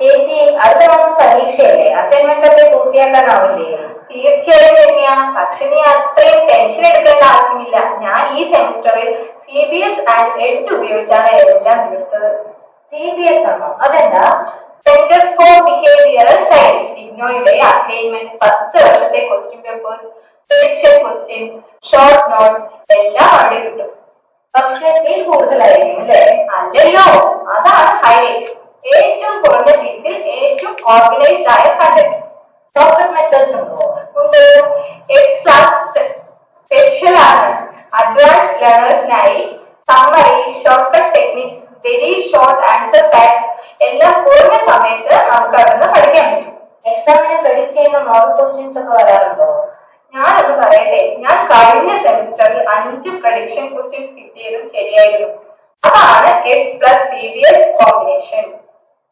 ചേച്ചി അടുത്ത മാസം പരീക്ഷയല്ലേ? അസൈൻമെന്റ് ഒക്കെ പൂർത്തിയാക്കാനാവില്ലേ? തീർച്ചയായും രമ്യ. പക്ഷെ നീ അത്രയും ടെൻഷൻ എടുക്കേണ്ട ആവശ്യമില്ല. ഞാൻ ഈ സെമിസ്റ്ററിൽ C B S and edge ഉപയോഗിച്ചാണ് എല്ലാം തീർത്തത്. സി ബി എസ് ആണോ? അതെന്താ? സെന്റർ ഫോർ ബിഹേവിയറൽ സയൻസ് ഇഗ്നോയുടെ അസൈൻമെന്റ് പത്ത് വർഷത്തെ question papers prediction questions short notes എല്ലാം അവിടെ കിട്ടും. പക്ഷെ ഫീ കൂടുതലായിരിക്കും അല്ലേ? അല്ലല്ലോ. അതാണ് ഹൈലൈറ്റ് ഏറ്റവും കുറഞ്ഞ ഫീസിൽ ഏറ്റവും ഓർഗനൈസ്ഡ് ആയ കണ്ടന്റ് ഷോർട്ട്കട്ട് മെത്തേഡ്സ് ഉണ്ടോ? ഉണ്ട്. എയ്റ്റ് ക്ലാസ് സ്പെഷ്യൽ ആണ്. Advance ലേണേഴ്സിനായി summary shortcut techniques very short answer packs എല്ലാം കുറഞ്ഞ സമയത്ത് നമുക്ക് അവിടുന്ന് പഠിക്കാൻ പറ്റും. എക്സാമിന് ക്രെഡിറ്റ് ചെയ്യുന്ന മോഡൽ ക്വസ്റ്റ്യൻസ് ഒക്കെ വരാറുണ്ടോ? ഞാനൊന്ന് പറയട്ടെ. ഞാൻ കഴിഞ്ഞ സെമിസ്റ്ററിൽ അഞ്ച് പ്രഡിക്ഷൻ ക്വസ്റ്റ്യൻസ് കിട്ടിയതും ശരിയായിരുന്നു. അതാണ് H plus C B S combination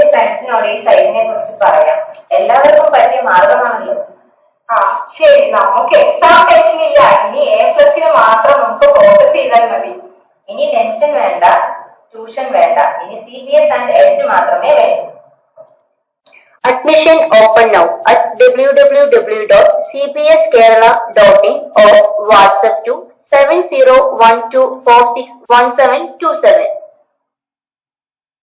എന്റെ ഫ്രണ്ട്സിനോട് ഈ സൈറ്റിനെ കുറിച്ച് പറയാം. എല്ലാവർക്കും പറ്റിയ മാർഗമാണല്ലോ. ആ ശരി നമുക്ക് എക്സാം ടെൻഷൻ ഇല്ല. ഇനി എ പ്ലസിന് മാത്രം നമുക്ക് ഫോക്കസ് ചെയ്താൽ മതി. ഇനി ടെൻഷൻ വേണ്ട ട്യൂഷൻ വേണ്ട. ഇനി C B S and H മാത്രമേ വേണ്ടൂ Admission open now at www.cpskerala.in or WhatsApp to 7012461727.